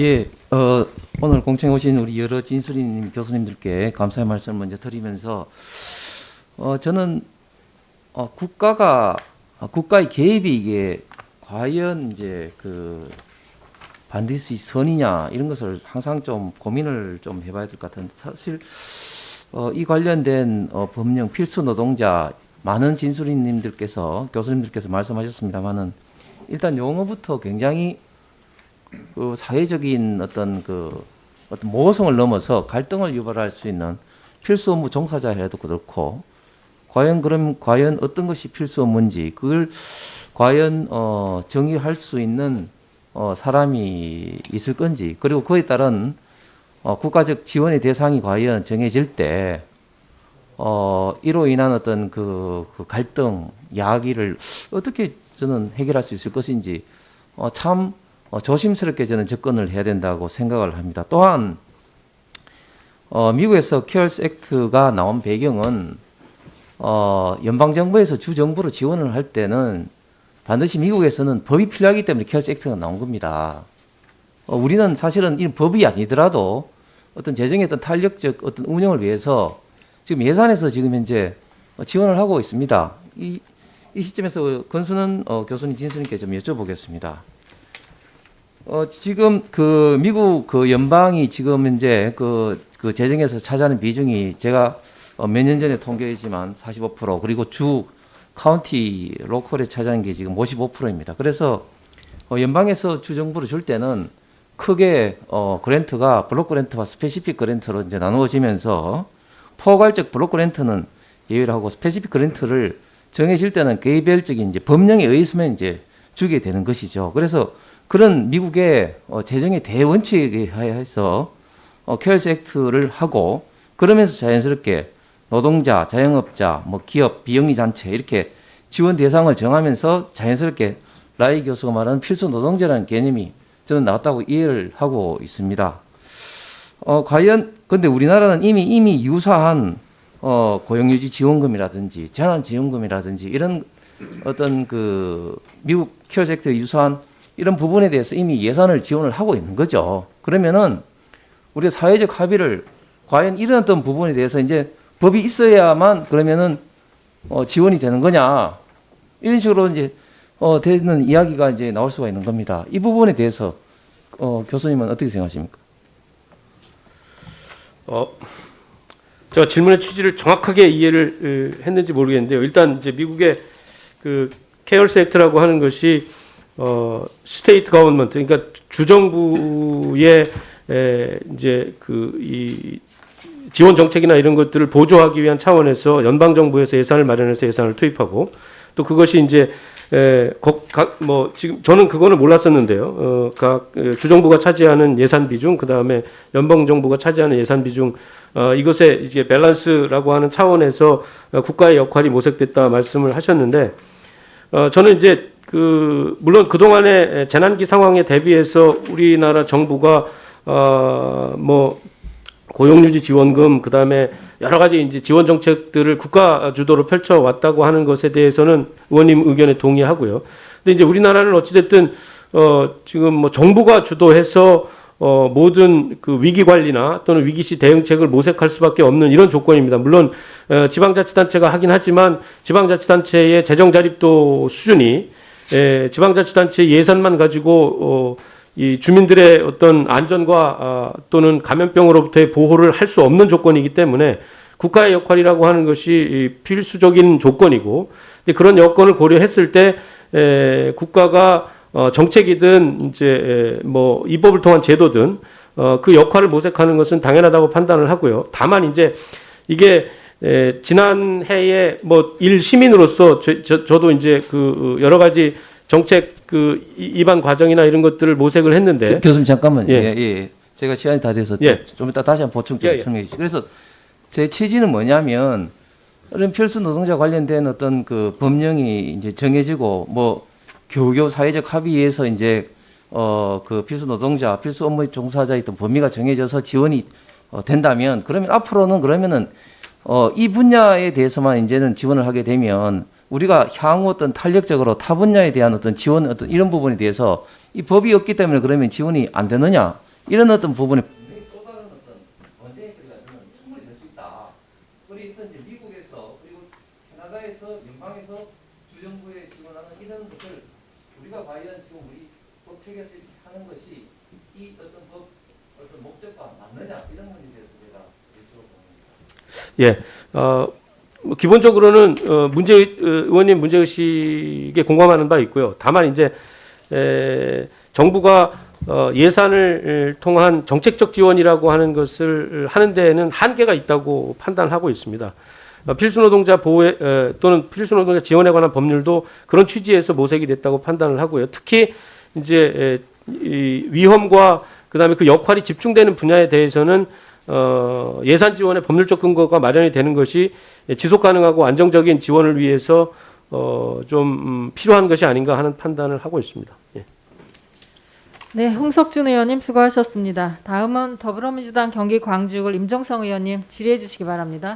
예, 어, 오늘 공청에 오신 우리 여러 진수리님 교수님들께 감사의 말씀을 먼저 드리면서 어, 저는 어, 국가가 어, 국가의 개입이 이게 과연 이제 그 반드시 선이냐 이런 것을 항상 좀 고민을 좀 해봐야 될 것 같은데 사실 어, 이 관련된 어, 법령 필수 노동자 많은 진수리님들께서 교수님들께서 말씀하셨습니다만은 일단 용어부터 굉장히 그 사회적인 어떤 그 어떤 모성을 넘어서 갈등을 유발할 수 있는 필수 업무 종사자 해도 그렇고 과연 그럼 과연 어떤 것이 필수 업무인지 그걸 과연 어 정의할 수 있는 어 사람이 있을 건지 그리고 그에 따른 어 국가적 지원의 대상이 과연 정해질 때 어, 이로 인한 어떤 그, 그 갈등, 야기를 어떻게 저는 해결할 수 있을 것인지 어, 참 어, 조심스럽게 저는 접근을 해야 된다고 생각을 합니다. 또한 어, 미국에서 케어스 액트가 나온 배경은 어, 연방 정부에서 주 정부로 지원을 할 때는 반드시 미국에서는 법이 필요하기 때문에 케어스 액트가 나온 겁니다. 어, 우리는 사실은 이 법이 아니더라도 어떤 재정의 어떤 탄력적 어떤 운영을 위해서 지금 예산에서 지금 현재 어, 지원을 하고 있습니다. 이, 이 시점에서 건수는 어, 교수님 진수님께 좀 여쭤보겠습니다. 어, 지금 그 미국 그 연방이 지금 현재 그, 그 재정에서 차지하는 비중이 제가 어, 몇 년 전에 통계했지만 45% 그리고 주 카운티 로컬에 차지하는 게 지금 55%입니다. 그래서 어, 연방에서 주 정부로 줄 때는 크게 어, 그랜트가 블록 그랜트와 스페시픽 그랜트로 이제 나누어지면서 포괄적 블록 그랜트는 예외를 하고 스페시픽 그랜트를 정해질 때는 개별적인 이제 법령에 의해서만 이제 주게 되는 것이죠. 그래서 그런 미국의 어, 재정의 대원칙에 하에서 어, 케어스 액트를 하고 그러면서 자연스럽게 노동자, 자영업자, 뭐 기업, 비영리 단체 이렇게 지원 대상을 정하면서 자연스럽게 라이 교수가 말하는 필수 노동자라는 개념이 저는 나왔다고 이해를 하고 있습니다. 어, 과연 근데 우리나라는 이미 이미 유사한 어, 고용유지 지원금이라든지 재난 지원금이라든지 이런 어떤 그 미국 케어스 액트에 유사한 이런 부분에 대해서 이미 예산을 지원을 하고 있는 거죠. 그러면은 우리가 사회적 합의를 과연 이런 어떤 부분에 대해서 이제 법이 있어야만 그러면은 어, 지원이 되는 거냐 이런 식으로 이제 어, 되는 이야기가 이제 나올 수가 있는 겁니다. 이 부분에 대해서 어, 교수님은 어떻게 생각하십니까? 어, 제가 질문의 취지를 정확하게 이해를 어, 했는지 모르겠는데요. 일단 이제 미국의 그 케어스 액트라고 하는 것이 어 스테이트 거버먼트 그러니까 주정부의 에, 이제 그 이 지원 정책이나 이런 것들을 보조하기 위한 차원에서 연방 정부에서 예산을 마련해서 예산을 투입하고 또 그것이 이제 에, 거- 각, 뭐, 지금, 저는 그거는 몰랐었는데요. 어, 각, 에, 주정부가 차지하는 예산 비중, 그 다음에 연방정부가 차지하는 예산 비중, 어, 이것에 이제 밸런스라고 하는 차원에서 어, 국가의 역할이 모색됐다 말씀을 하셨는데, 어, 저는 이제 그, 물론 그동안의 재난기 상황에 대비해서 우리나라 정부가, 어, 뭐, 고용유지 지원금 그다음에 여러 가지 이제 지원 정책들을 국가 주도로 펼쳐 왔다고 하는 것에 대해서는 의원님 의견에 동의하고요. 근데 이제 우리나라는 어찌 됐든 어 지금 뭐 정부가 주도해서 어 모든 그 위기 관리나 또는 위기 시 대응책을 모색할 수밖에 없는 이런 조건입니다. 물론 어 지방자치단체가 하긴 하지만 지방자치단체의 재정 자립도 수준이 에, 지방자치단체 예산만 가지고 어, 이 주민들의 어떤 안전과 아, 또는 감염병으로부터의 보호를 할 수 없는 조건이기 때문에 국가의 역할이라고 하는 것이 이 필수적인 조건이고 근데 그런 여건을 고려했을 때 에, 국가가 어, 정책이든 이제 뭐 입법을 통한 제도든 어, 그 역할을 모색하는 것은 당연하다고 판단을 하고요. 다만 이제 이게 에, 지난 해에 뭐 일 시민으로서 저, 저, 저도 이제 그 여러 가지 정책 그 이- 입안 과정이나 이런 것들을 모색을 했는데 교- 교수님 잠깐만. 예. 예. 예, 제가 시간이 다 돼서 예. 좀 이따 다시 한번 보충 좀 예, 예. 설명해 주시죠. 그래서 제 취지는 뭐냐면 이런 필수 노동자 관련된 어떤 그 법령이 이제 정해지고 뭐 교교 사회적 합의에서 이제 어 그 필수 노동자, 필수 업무 종사자의 어떤 범위가 정해져서 지원이 어, 된다면 그러면 앞으로는 그러면은 어, 이 분야에 대해서만 이제는 지원을 하게 되면 우리가 향후 어떤 탄력적으로 타 분야에 대한 어떤 지원 어떤 이런 부분에 대해서 이 법이 없기 때문에 그러면 지원이 안 되느냐 이런 어떤 부분에 하는 것이 이 어떤 법 어떤 목적과 맞느냐 이런 문제에 대해서. 예, 어, 뭐 기본적으로는 어, 문제 의원님 문제 의식에 공감하는 바 있고요. 다만 이제 에, 정부가 어, 예산을 통한 정책적 지원이라고 하는 것을 하는 데에는 한계가 있다고 판단하고 있습니다. 어, 필수노동자 보호에 에, 또는 필수노동자 지원에 관한 법률도 그런 취지에서 모색이 됐다고 판단을 하고요. 특히 이제 에, 이 위험과 그다음에 그 역할이 집중되는 분야에 대해서는 어, 예산 지원의 법률적 근거가 마련이 되는 것이 지속 가능하고 안정적인 지원을 위해서 어, 좀 음, 필요한 것이 아닌가 하는 판단을 하고 있습니다. 예. 네, 홍석준 의원님 수고하셨습니다. 다음은 더불어민주당 경기 광주을 임정성 의원님 질의해 주시기 바랍니다.